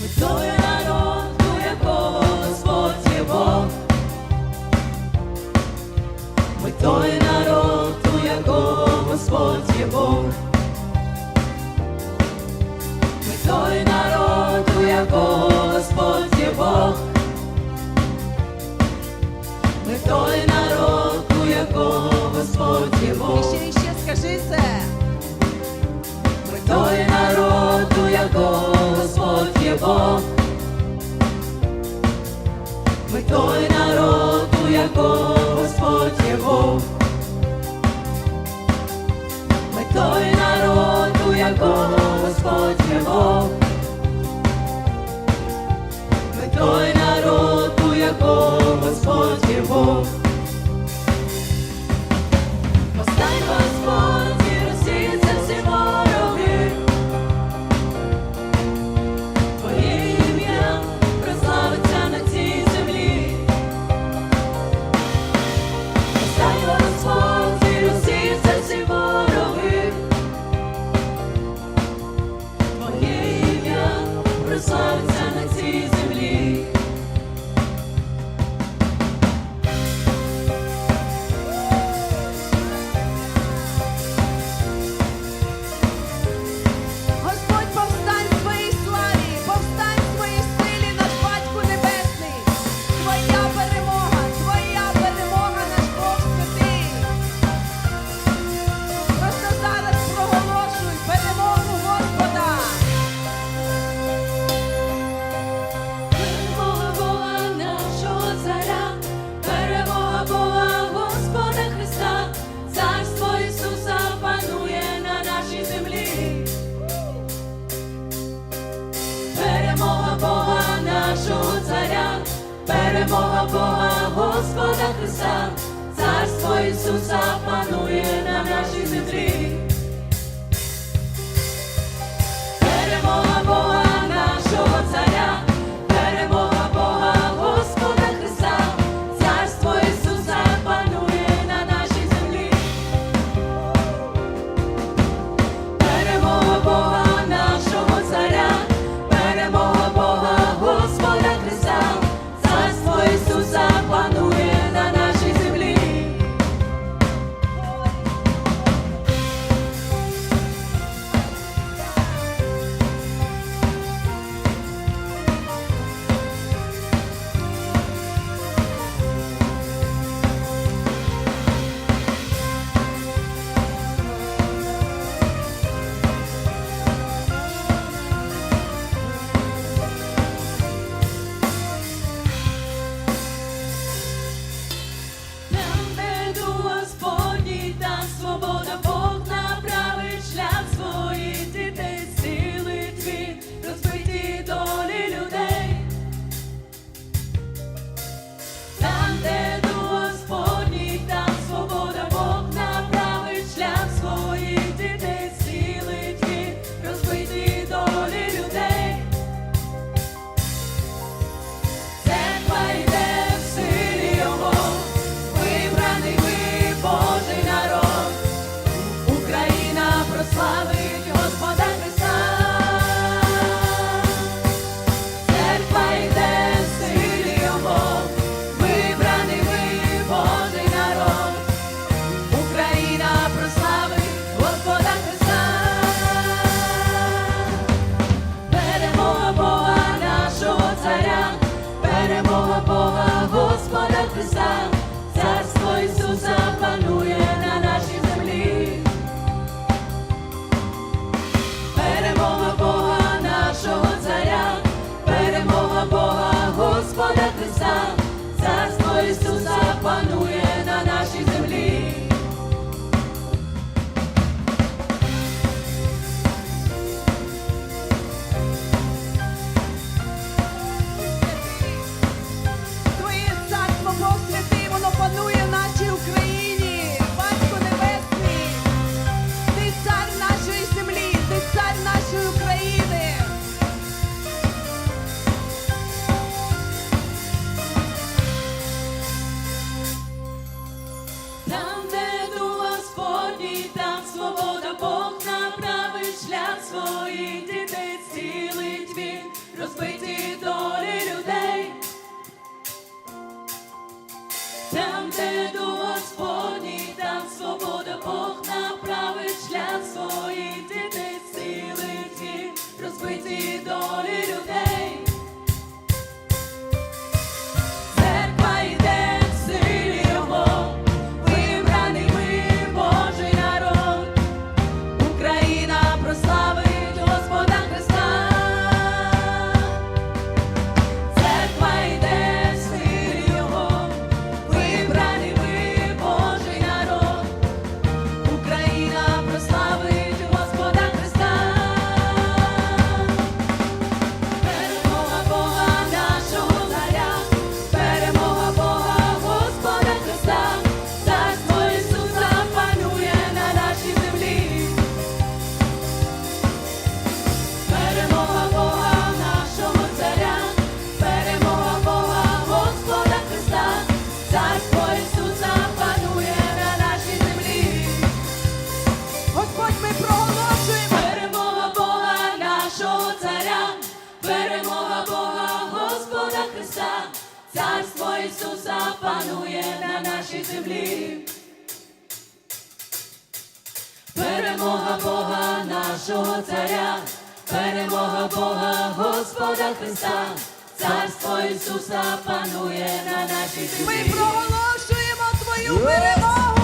Той народ, у якого Господь є Бог. Ми той народ, якого Господь є Бог. Ми той народ, якого Господь є Бог. Ми той народ, якого Господь є Бог. І ще, ще скажи це. Ми той народ, у якого Бог. Ми той народ, у якого Господь є Бог. Ми той народ, у якого Господь є Бог. Ми той народ, у якого Господь є. Перемога Бога Господа Христа, царство Ісуса панує на нашій землі. Там, де дух Господній, там свобода Бог направить шлях своїх дітей. Ісуса панує на нашій землі. Перемога Бога нашого Царя, перемога Бога Господа Христа, Царство Ісуса панує на нашій землі. Ми проголошуємо Твою перемогу.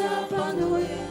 запанує.